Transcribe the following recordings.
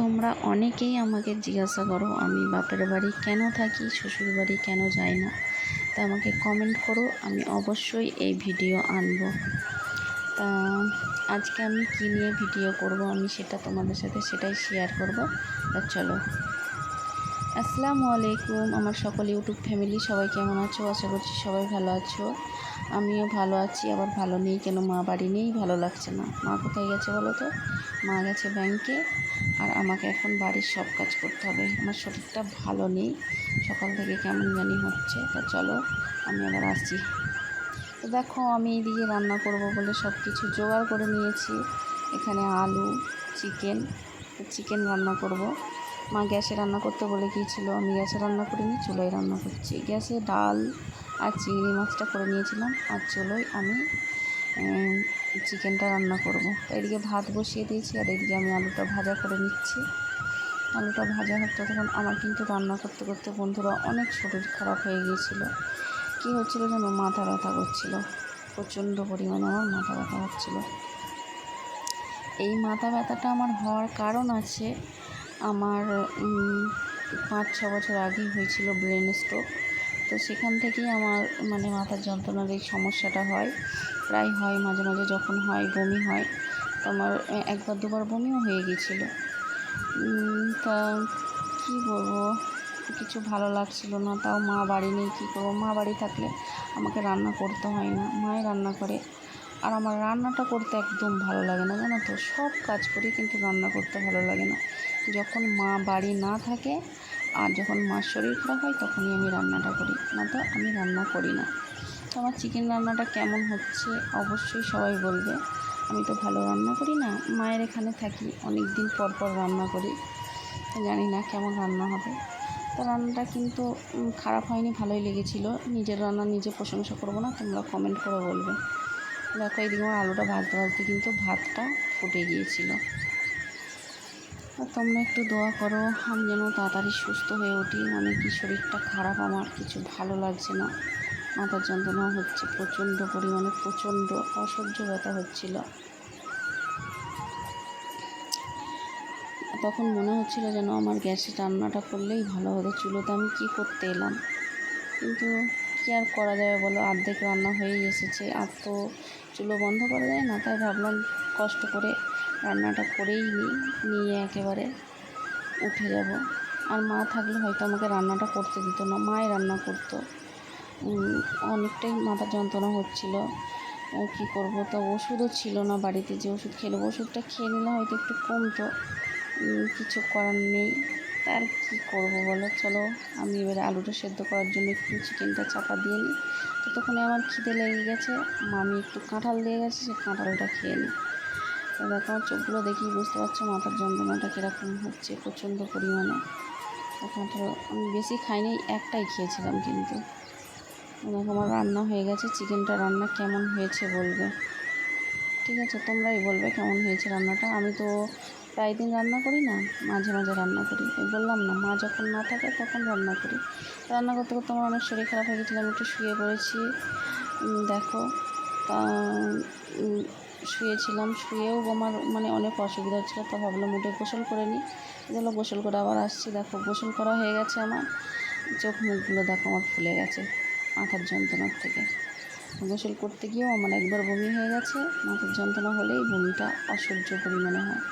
তোমরা অনেকেই আমাকে জিজ্ঞাসা করো, আমি বাপের বাড়ি কেন থাকি, শ্বশুর বাড়ি কেন যাই না? তা আমাকে কমেন্ট করো, আমি অবশ্যই এই ভিডিও আনব। তা আজকে আমি কী নিয়ে ভিডিও করব, আমি সেটা তোমাদের সাথে সেটাই শেয়ার করব। তা চলো। আসসালামু আলাইকুম, আমার সকল ইউটিউব ফ্যামিলি সবাই কেমন আছো? আশা করছি সবাই ভালো আছো। আমিও ভালো আছি, আবার ভালো নেই কেন মা বাড়ি নেই, ভালো লাগছে না। মা কোথায় গেছে বলো তো? মা গেছে ব্যাংকে আর আমাকে এখন বাড়ির সব কাজ করতে হবে। আমার শরীরটা ভালো নেই। সকাল থেকে কেমন জানি হচ্ছে। তা চলো, আমি আবার আসছি। তো দেখো, আমি এইদিকে রান্না করব বলে সব কিছু জোগাড় করে নিয়েছি। এখানে আলু, চিকেন চিকেন রান্না করব। মা গ্যাসে রান্না করতে বলে গিয়েছিল আমি গ্যাসে রান্না করিনি, চুলোয় রান্না করছি। গ্যাসে ডাল আর চিংড়ি মাছটা করে নিয়েছিলাম। আর চুলোয় আমি চিকেনটা রান্না করব। এদিকে ভাত বসিয়ে দিয়েছি আর এদিকে আমি আলুটা ভাজা করে নিচ্ছি। আলুটা ভাজা হতো তখন আমার কিন্তু রান্না করতে করতে বন্ধুরা অনেক শরীর খারাপ হয়ে গিয়েছিল। কী হচ্ছিল যেন মাথা ব্যথা করছিল। প্রচণ্ড পরিমাণে আমার মাথা ব্যথা হচ্ছিল। এই মাথা ব্যথাটা আমার হওয়ার কারণ আছে। আমার পাঁচ ছ বছর আগেই হয়েছিল ব্রেন স্ট্রোক। তো সেখান থেকেই আমার মানে মাথার যন্ত্রণার এই সমস্যাটা হয়। প্রায় হয়, মাঝে মাঝে যখন হয়, বমি হয়, তো আমার একবার দুবার বমিও হয়ে গিয়েছিল। তা কী বলব? কিছু ভালো লাগছিল না, তাও মা বাড়ি নেই, কী করব? মা বাড়ি থাকলে আমাকে রান্না করতে হয় না, মাই রান্না করে। আর আমার রান্নাটা করতে একদম ভালো লাগে না, জানো তো? সব কাজ করি কিন্তু রান্না করতে ভালো লাগে না। যখন মা বাড়ি না থাকে আর যখন মার শরীর খারাপ হয়, তখনই আমি রান্নাটা করি। না তো, আমি রান্না করি না। তো আমার চিকেন রান্নাটা কেমন হচ্ছে, অবশ্যই সবাই বলবে। আমি তো ভালো রান্না করি না, মায়ের এখানে থাকি অনেক দিন পর পর রান্না করি। জানি না কেমন রান্না হবে। তো রান্নাটা কিন্তু খারাপ হয়নি, ভালোই লেগেছিলো। নিজের রান্না নিজে প্রশংসা করব না, তোমরা কমেন্ট করে বলবে। দেখো এইদিকে আমার আলুটা ভাজতে ভাজতে কিন্তু ভাতটা ফুটে গিয়েছিল। তোমরা একটু দোয়া করো, আমি যেন তাড়াতাড়ি সুস্থ হয়ে উঠি। মানে কি শরীরটা খারাপ, আমার কিছু ভালো লাগছে না। মাথার যন্ত্রণা হচ্ছে, প্রচণ্ড পরিমাণে প্রচণ্ড অসহ্য ব্যথা হচ্ছিল। তখন মনে হচ্ছিল যেন আমার গ্যাসে রান্নাটা করলেই ভালো হতো, চুলোতে আমি কী করতে এলাম? কিন্তু কী আর করা যাবে বলো, অর্ধেক রান্না হয়েই এসেছে। আর তো চুলো বন্ধ করা যায় না, তাই ভাবলাম কষ্ট করে রান্নাটা করেই নিই নিয়ে একেবারে উঠে যাব। আর মা থাকলে হয়তো আমাকে রান্নাটা করতে দিত না, মাই রান্না করতো। অনেকটাই মাথা যন্ত্রণা হচ্ছিল। কী করব? তো ওষুধও ছিল না বাড়িতে, যে ওষুধ খেলে, ওষুধটা খেয়ে নিলে হয়তো একটু কমতো। কিছু করার নেই। তার কী করব বলো? চলো, আমি এবারে আলুটা সেদ্ধ করার জন্য একটু চিকেনটা চাপা দিয়ে নিই। তো তখন আমার খিদে লেগে গেছে, মামি একটু কাঁঠাল দিয়ে গেছে, সে কাঁঠালটা খেয়ে নিই। দেখো চোখগুলো দেখি বুঝতে পারছ মাথার যন্ত্রণাটা কীরকম হচ্ছে প্রচণ্ড পরিমাণে। কাঁঠাল আমি বেশি খাইনি, একটাই খেয়েছিলাম কিন্তু। দেখো আমার রান্না হয়ে গেছে, চিকেনটা রান্না কেমন হয়েছে বলবে। ঠিক আছে, তোমরাই বলবে কেমন হয়েছে রান্নাটা। আমি তো প্রায় দিন রান্না করি না, মাঝে মাঝে রান্না করি। বললাম না, মা যখন না থাকে তখন রান্না করি। রান্না করতে করতে আমার অনেক শরীর খারাপ হয়ে গেছিল, আমি একটু শুয়ে পড়েছি। দেখো শুয়েছিলাম, শুয়েও আমার মানে অনেক অসুবিধা হচ্ছিল, তো ভাবলাম উঠে গোসল করে নিই। এগুলো গোসল করে আবার আসছি, দেখো, গোসল করা হয়ে গেছে আমার। চোখ মুখগুলো দেখো, আমার ফুলে গেছে মাথার যন্ত্রণার থেকে। গোসল করতে গিয়েও আমার একবার বমি হয়ে গেছে। মাথার যন্ত্রণা হলেই বমিটা অসহ্য পরিমাণে হয়।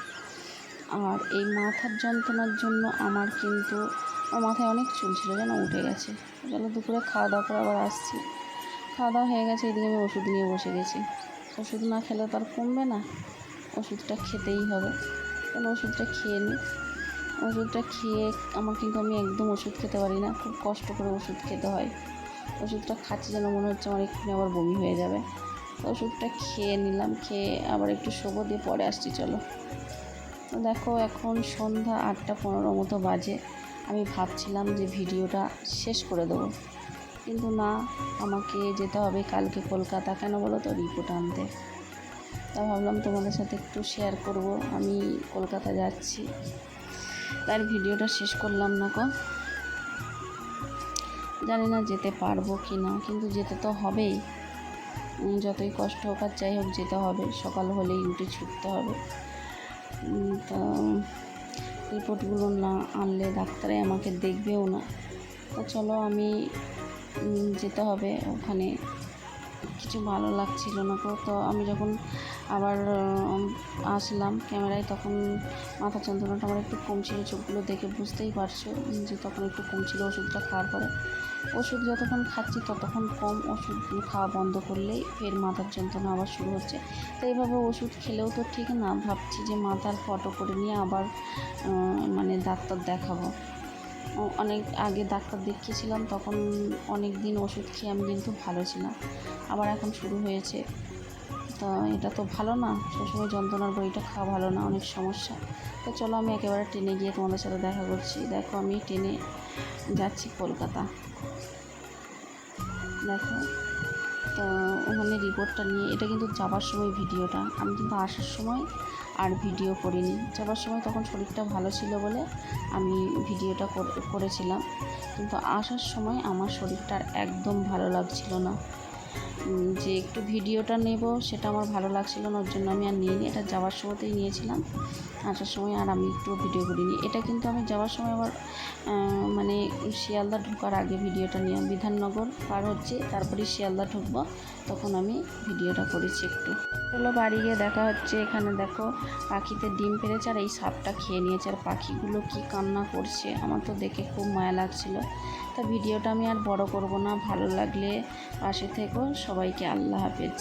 আর এই মাথার যন্ত্রণার জন্য আমার কিন্তু, আমার মাথায় অনেক চুল ছিল, যেন উঠে গেছে। চলো দুপুরে খাওয়া দাওয়া করে আবার আসছি। খাওয়া দাওয়া হয়ে গেছে, এদিকে আমি ওষুধ নিয়ে বসে গেছি। ওষুধ না খেলে তো আর কমবে না। ওষুধটা খেতেই হবে। তাহলে ওষুধটা খেয়ে নিই ওষুধটা খেয়ে আমার কিন্তু আমি একদম ওষুধ খেতে পারি না। খুব কষ্ট করে ওষুধ খেতে হয়। ওষুধটা খাচ্ছি যেন মনে হচ্ছে আমার এক্ষুনি আবার বমি হয়ে যাবে। ওষুধটা খেয়ে নিলাম, খেয়ে আবার একটু শোবো, দিয়ে পরে আসছি, চলো। দেখো, এখন সন্ধ্যা আটটা পনেরো মতো বাজে। আমি ভাবছিলাম যে ভিডিওটা শেষ করে দেবো। কিন্তু না, আমাকে যেতে হবে কালকে কলকাতা। কেন বলো তো? রিপোর্ট আনতে। তা ভাবলাম তোমাদের সাথে একটু শেয়ার করব। আমি কলকাতা যাচ্ছি। তার ভিডিওটা শেষ করলাম না কো। জানি না যেতে পারব কি না, কিন্তু যেতে তো হবেই। যতই কষ্ট হোক আর যাই হোক যেতে হবে। সকাল হলেই উঠে ছুটতে হবে। তো রিপোর্টগুলো না আনলে ডাক্তারে আমাকে দেখবেও না। তো চলো আমি যেতে হবে। ওখানে কিছু ভালো লাগছিল না তো। তো আমি যখন আবার আসলাম ক্যামেরায়, তখন মাথা যন্ত্রণাটা আমার একটু কমছিল। চোখগুলো দেখে বুঝতেই পারছ যে তখন একটু কমছিল ওষুধটা খাওয়ার পরে। ওষুধ যতক্ষণ খাচ্ছি ততক্ষণ কম ওষুধ খাওয়া বন্ধ করলেই ফের মাথার যন্ত্রণা আবার শুরু হচ্ছে। তো এইভাবে ওষুধ খেলেও তো ঠিক না। ভাবছি যে মাথার ফটো করে নিয়ে আবার মানে ডাক্তার দেখাবো। অনেক আগে ডাক্তার দেখিয়েছিলাম, তখন অনেক দিন ওষুধ খেয়ে আমি কিন্তু ভালো ছিলাম। আবার এখন শুরু হয়েছে। তো এটা তো ভালো না সবসময় যন্ত্রণার বইটা খাওয়া ভালো না, অনেক সমস্যা। তো চলো আমি একেবারে ট্রেনে গিয়ে তোমাদের সাথে দেখা করছি। দেখো আমি ট্রেনে যাচ্ছি কলকাতা। দেখো। ওখানে রিপোর্টটা নিয়ে, এটা কিন্তু যাবার সময় ভিডিওটা। আমি কিন্তু আসার সময় আর ভিডিও করিনি। যাবার সময় তখন শরীরটা ভালো ছিল বলে আমি ভিডিওটা করে- করেছিলাম। কিন্তু আসার সময় আমার শরীরটা একদম ভালো লাগছিল না। যে একটু ভিডিওটা নেব, সেটা আমার ভালো লাগছিল না, ওর জন্য আমি আর নিইনি। এটা যাওয়ার সময়তেই নিয়েছিলাম, আসার সময় আর আমি একটু ভিডিও করিনি। এটা কিন্তু আমি যাওয়ার সময় আবার মানে শিয়ালদা ঢোকার আগে ভিডিওটা নিয়ে বিধাননগর পার হচ্ছে তারপরে শিয়ালদা ঢুকবো, তখন আমি ভিডিওটা করেছি একটু। চলো বাড়ি গিয়ে দেখা হচ্ছে। এখানে দেখো, পাখিতে ডিম পেরেছে আর এই সাপটা খেয়ে নিয়েছে। আর পাখিগুলো কি কান্না করছে, আমার তো দেখে খুব মায়া লাগছিল। তা ভিডিওটা আমি আর বড় করব না। ভালো লাগলে পাশে থেকো। সবাইকে আল্লাহ হাফেজ।